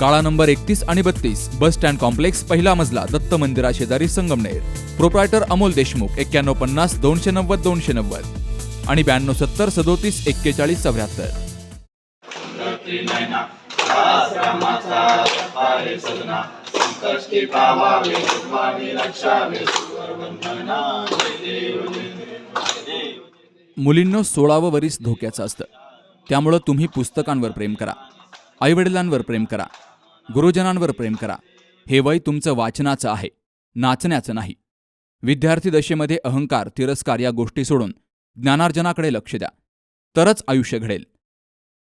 काळा नंबर एकतीस आणि बत्तीस बस स्टँड कॉम्प्लेक्स पहिला मजला दत्त मंदिरा शेजारी संगमनेर. प्रोप्रायटर अमोल देशमुख एक्क्याण्णव पन्नास दोनशे नव्वद दोनशे नव्वद. आणि ब्याण्णव सत्तर सदोतीस एक्केचाळीस चौऱ्याहत्तर. मुलींनो सोळावं वरीस धोक्याचं असतं. त्यामुळं तुम्ही पुस्तकांवर प्रेम करा. आईवडिलांवर प्रेम करा. गुरुजनांवर प्रेम करा. हे वय तुमचं वाचनाचं आहे नाचण्याचं नाही. विद्यार्थी दशेमध्ये अहंकार तिरस्कार या गोष्टी सोडून ज्ञानार्जनाकडे लक्ष द्या. तरच आयुष्य घडेल.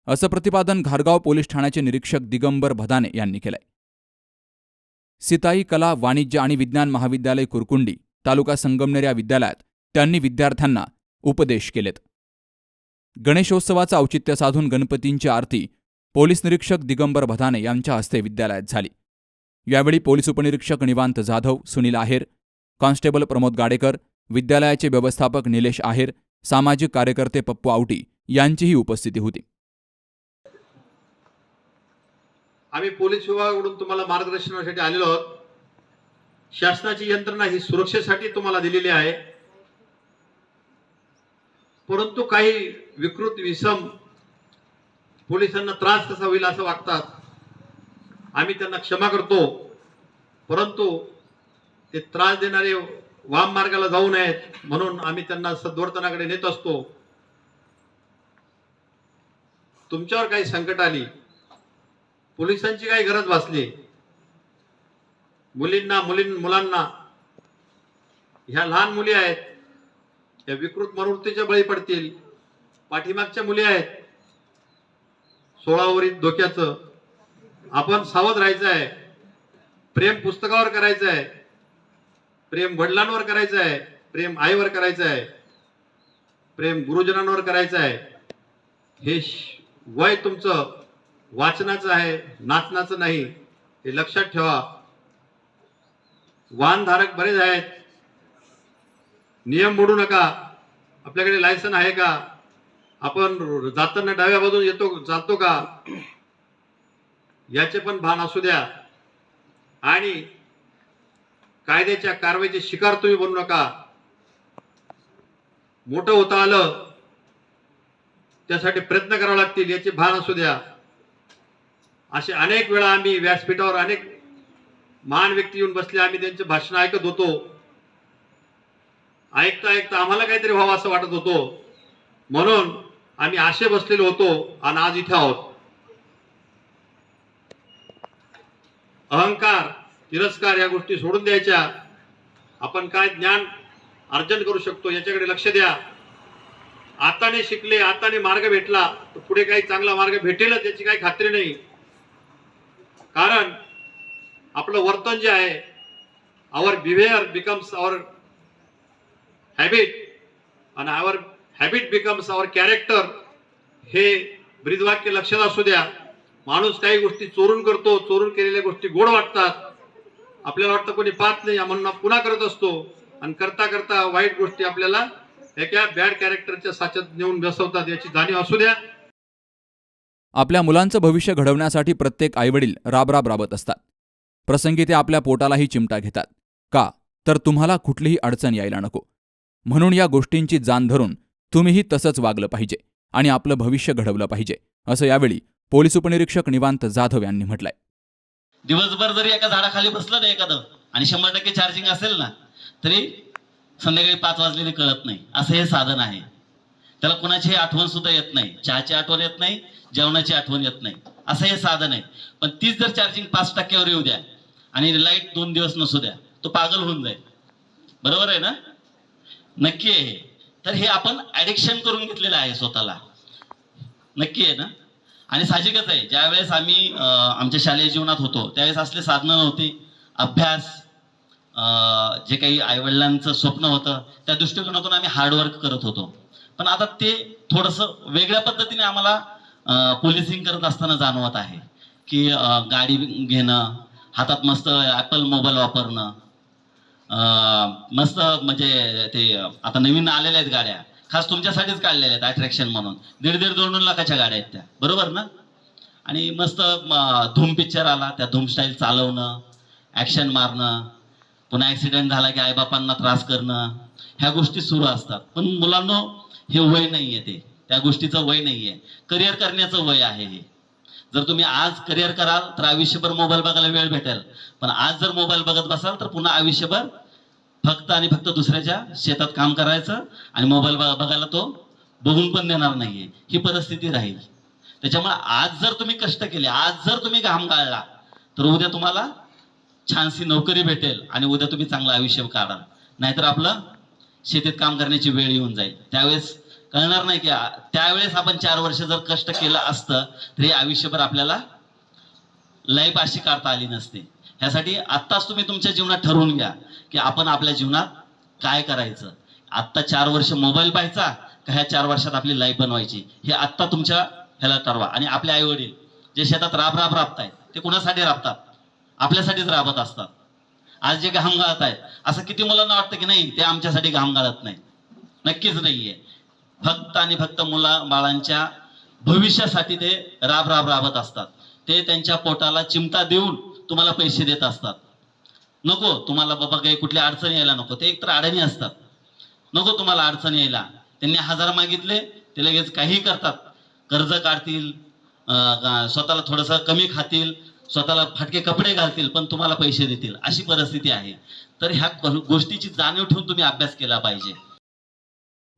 असं प्रतिपादन घारगाव पोलीस ठाण्याचे निरीक्षक दिगंबर भदाने यांनी केलंय. सिताई कला वाणिज्य आणि विज्ञान महाविद्यालय कुरकुंडी तालुका संगमनेर या विद्यालयात त्यांनी विद्यार्थ्यांना उपदेश केलेत. गणेशोत्सवाचं औचित्य साधून गणपतींची आरती पोलीस निरीक्षक दिगंबर भदाने यांच्या हस्ते विद्यालयात झाली. यावेळी पोलीस उपनिरीक्षक निवांत जाधव सुनील आहेर कॉन्स्टेबल प्रमोद गाडेकर विद्यालयाचे व्यवस्थापक निलेश आहेर सामाजिक कार्यकर्ते पप्पू आवटी यांचीही उपस्थिती होती. आम्ही पोलीस विभागाकडून तुम्हाला मार्गदर्शनासाठी आलेलो आहोत. शासनाची यंत्रणा ही सुरक्षेसाठी तुम्हाला दिलेली आहे. परंतु काही विकृत विषम पोलिसांना त्रास कसा होईल असं वागतात. आम्ही त्यांना क्षमा करतो. परंतु ते त्रास देणारे वाम मार्गाला जाऊ नयेत म्हणून आम्ही त्यांना सद्वर्तनाकडे नेत असतो. तुमच्यावर काही संकट आली पोलिसांची काही गरज भासली मुलींना मुलीं मुलांना ह्या लहान मुली आहेत या विकृत मनोवृत्तीच्या बळी पडतील पाठीमागच्या मुली आहेत सोळावरील धोक्याचं आपण सावध राहायचं आहे. प्रेम पुस्तकावर करायचं आहे. प्रेम वडिलांवर करायचं आहे. प्रेम आईवर करायचं आहे. प्रेम गुरुजनांवर करायचं आहे. हे श- वय तुमचं वाचनाचं आहे नाचनाचं नाही हे लक्षात ठेवा. वाहनधारक बरेच आहेत. नियम मोडू नका. आपल्याकडे लायसन आहे का? आपण जाताना डाव्या बाजून येतो जातो का? याचे पण भान असू द्या. आणि कायद्याच्या कारवाईचे शिकार तुम्ही बनू नका. मोठं होता आलं त्यासाठी प्रयत्न करावे लागतील याचे भान असू द्या. असे अनेक वेळा आम्ही व्यासपीठावर अनेक महान व्यक्ती येऊन बसले आम्ही त्यांचे भाषण ऐकत होतो. ऐकता ऐकता आम्हाला काहीतरी व्हावं असं वाटत होतो. म्हणून आम्ही आशे बसलेलो होतो आणि आज इथे आहोत. अहंकार तिरस्कार या गोष्टी सोडून द्यायच्या. आपण काय ज्ञान अर्जन करू शकतो याच्याकडे लक्ष द्या. आताने शिकले आताने मार्ग भेटला तर पुढे काही चांगला मार्ग भेटेलच याची काही खात्री नाही. कारण आपलं वर्तन जे आहे our behavior becomes our habit आणि our habit becomes our character हे ब्रीदवाक्य लक्षात असू द्या. माणूस काही गोष्टी चोरून करतो चोरून केलेल्या गोष्टी गोड वाटतात. आपल्याला वाटतं कोणी पाहत नाही म्हणून पुन्हा करत असतो. आणि करता करता वाईट गोष्टी आपल्याला एका बॅड कॅरेक्टरच्या साच्यात नेऊन बसवतात याची जाणीव असू द्या. आपल्या मुलांचं भविष्य घडवण्यासाठी प्रत्येक आईवडील राबराब राबत असतात. प्रसंगी ते आपल्या पोटालाही चिमटा घेतात. का? तर तुम्हाला कुठलीही अडचण यायला नको. म्हणून या गोष्टींची जाण धरून तुम्हीही तसंच वागलं पाहिजे आणि आपलं भविष्य घडवलं पाहिजे असं यावेळी पोलीस उपनिरीक्षक निवांत जाधव यांनी म्हटलंय. दिवसभर जरी एका झाडाखाली बसलं ना एखादं आणि शंभर टक्के चार्जिंग असेल ना तरी संध्याकाळी पाच वाजलेले कळत नाही. असं हे साधन आहे. त्याला कोणाची आठवण सुद्धा येत नाही. चहाची आठवण येत नाही जेवणाची आठवण येत नाही. असं हे साधन आहे. पण तीच जर चार्जिंग पाच टक्क्यावर येऊ द्या आणि लाइट दोन दिवस नसू द्या तो पागल होऊन जाईल. बरोबर आहे ना? नक्की आहे हे. तर हे आपण ऍडिक्शन करून घेतलेलं आहे स्वतःला. नक्की आहे ना? आणि साहजिकच आहे. ज्यावेळेस आम्ही आमच्या शालेय जीवनात होतो त्यावेळेस असले साधनं नव्हती. अभ्यास जे काही आईवडिलांचं स्वप्न होतं त्या दृष्टिकोनातून आम्ही हार्डवर्क करत होतो. पण आता ते थोडंसं वेगळ्या पद्धतीने आम्हाला पोलिसिंग करत असताना जाणवत आहे. की गाडी घेणं हातात मस्त ॲपल मोबाईल वापरणं मस्त म्हणजे ते आता नवीन आलेल्या आहेत गाड्या. खास तुमच्यासाठीच काढलेल्या आहेत अट्रॅक्शन म्हणून. दीड दीड दोन दोन लाखाच्या गाड्या आहेत त्या. बरोबर ना? आणि मस्त धूम पिक्चर आला. त्या धूम स्टाईल चालवणं ॲक्शन मारणं पुन्हा ॲक्सिडेंट झाला की आईबापांना त्रास करणं ह्या गोष्टी सुरू असतात. पण मुलांना हे वय नाही आहे ते. त्या गोष्टीचं वय नाही आहे करिअर करण्याचं वय आहे हे. जर तुम्ही आज करिअर कराल तर आयुष्यभर मोबाईल बघायला वेळ भेटेल. पण आज जर मोबाईल बघत बसाल तर पुन्हा आयुष्यभर फक्त आणि फक्त दुसऱ्याच्या शेतात काम करायचं आणि मोबाईल बघायला तो बघून पण देणार नाहीये. ही परिस्थिती राहील. त्याच्यामुळे आज जर तुम्ही कष्ट केले आज जर तुम्ही घाम गाळला तर उद्या तुम्हाला छानशी नोकरी भेटेल आणि उद्या तुम्ही चांगलं आयुष्य काढाल. नाहीतर आपलं शेतीत काम करण्याची वेळ येऊन जाईल. त्यावेळेस कळणार नाही की त्यावेळेस आपण चार वर्ष जर कष्ट केलं असतं तर हे आयुष्यभर आपल्याला लाईफ अशी काढता आली नसते. ह्यासाठी आत्ताच तुम्ही तुमच्या जीवनात ठरवून घ्या की आपण आपल्या जीवनात काय करायचं. आत्ता चार वर्ष मोबाईल पाहायचा का ह्या चार वर्षात आपली लाईफ बनवायची? हे आत्ता तुमच्या ह्याला ठरवा. आणि आपले आई वडील जे शेतात राब राब राबतायत ते कुणासाठी राबतात? आपल्यासाठीच राबत असतात. आज जे घाम गाळत आहेत असं किती मुलांना वाटतं की नाही ते आमच्यासाठी घाम गाळत नाही नक्कीच नाहीये. फक्त आणि फक्त मुला बाळांच्या भविष्यासाठी ते राब राब राबत असतात. ते त्यांच्या पोटाला चिमटा देऊन तुम्हाला पैसे देत असतात. नको तुम्हाला बाबा काही कुठल्या अडचणी यायला नको. ते एकतर अडाणी असतात. नको तुम्हाला अडचणी यायला. त्यांनी हजार मागितले ते लगेच काही करतात. कर्ज काढतील स्वतःला थोडंसं कमी खातील स्वतःला फाटके कपडे घालतील पण तुम्हाला पैसे देतील. अशी परिस्थिती आहे. तर ह्या गोष्टीची जाणीव ठेवून तुम्ही अभ्यास केला पाहिजे.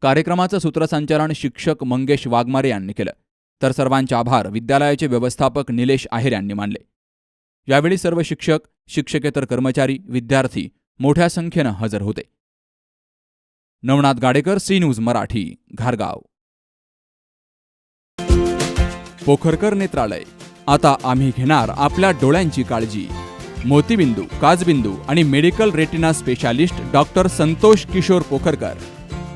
कार्यक्रमाचं सूत्रसंचालन शिक्षक मंगेश वाघमारे यांनी केलं. तर सर्वांचे आभार. विद्यालयाचे व्यवस्थापक निलेश आहेर यांनी मानले. यावेळी सर्व शिक्षक शिक्षकेतर कर्मचारी विद्यार्थी मोठ्या संख्येनं हजर होते. नवनाथ गाडेकर सी न्यूज मराठी घारगाव. पोखरकर नेत्रालय. आता आम्ही घेणार आपल्या डोळ्यांची काळजी. मोतीबिंदू काजबिंदू आणि medical retina specialist doctor Santosh Kishor Pokharkar.